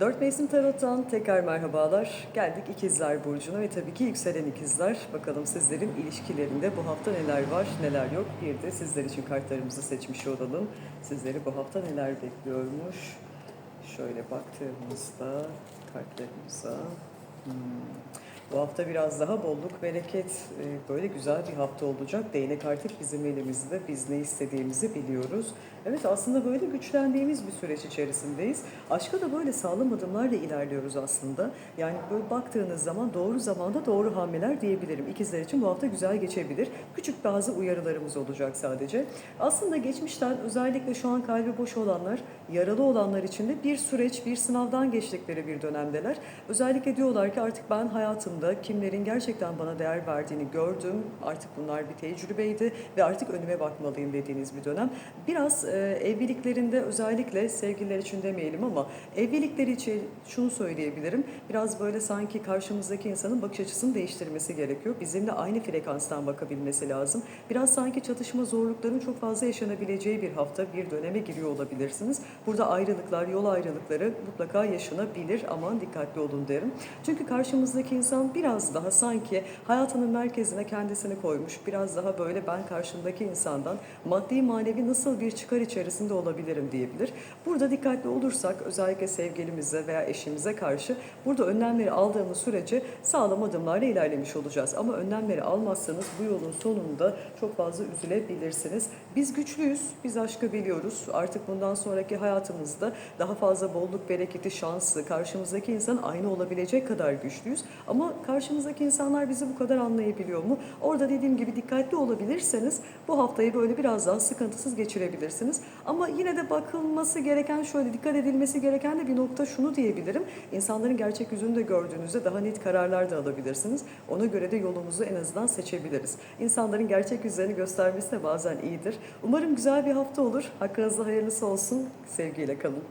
Dört Mevsim Tarot'tan tekrar merhabalar. Geldik İkizler Burcu'na ve tabii ki yükselen ikizler. Bakalım sizlerin ilişkilerinde bu hafta neler var, neler yok. Bir de sizler için kartlarımızı seçmiş olalım. Sizleri bu hafta neler bekliyormuş. Şöyle baktığımızda kartlarımıza... hmm, Bu hafta biraz daha bolluk, bereket, e, böyle güzel bir hafta olacak. Değnek artık bizim elimizde. Biz ne istediğimizi biliyoruz. Evet aslında böyle güçlendiğimiz bir süreç içerisindeyiz. Aşka da böyle sağlam adımlarla ilerliyoruz aslında. Yani böyle baktığınız zaman doğru zamanda doğru hamleler diyebilirim. İkizler için bu hafta güzel geçebilir. Küçük bazı uyarılarımız olacak sadece. Aslında geçmişten özellikle şu an kalbi boş olanlar, yaralı olanlar için de bir süreç, bir sınavdan geçtikleri bir dönemdeler. Özellikle diyorlar ki artık ben hayatımda kimlerin gerçekten bana değer verdiğini gördüm. Artık bunlar bir tecrübeydi ve artık önüme bakmalıyım dediğiniz bir dönem. Biraz e, evliliklerinde özellikle sevgililer için demeyelim ama evlilikleri için şunu söyleyebilirim. Biraz böyle sanki karşımızdaki insanın bakış açısını değiştirmesi gerekiyor. Bizimle aynı frekanstan bakabilmesi lazım. Biraz sanki çatışma zorlukların çok fazla yaşanabileceği bir hafta, bir döneme giriyor olabilirsiniz. Burada ayrılıklar, yol ayrılıkları mutlaka yaşanabilir. Aman dikkatli olun derim. Çünkü karşımızdaki insan biraz daha sanki hayatının merkezine kendisini koymuş. Biraz daha böyle ben karşımdaki insandan maddi manevi nasıl bir çıkar içerisinde olabilirim diyebilir. Burada dikkatli olursak özellikle sevgilimize veya eşimize karşı burada önlemleri aldığımız sürece sağlam adımlarla ilerlemiş olacağız. Ama önlemleri almazsanız bu yolun sonunda çok fazla üzülebilirsiniz. Biz güçlüyüz, biz aşkı biliyoruz. Artık bundan sonraki hayatımızda daha fazla bolluk, bereketi, şansı, karşımızdaki insan aynı olabilecek kadar güçlüyüz. Ama karşımızdaki insanlar bizi bu kadar anlayabiliyor mu? Orada dediğim gibi dikkatli olabilirseniz bu haftayı böyle biraz daha sıkıntısız geçirebilirsiniz. Ama yine de bakılması gereken şöyle dikkat edilmesi gereken de bir nokta şunu diyebilirim. İnsanların gerçek yüzünü de gördüğünüzde daha net kararlar da alabilirsiniz. Ona göre de yolumuzu en azından seçebiliriz. İnsanların gerçek yüzlerini göstermesi de bazen iyidir. Umarım güzel bir hafta olur. Hakkınızda hayırlısı olsun. Sevgiyle kalın.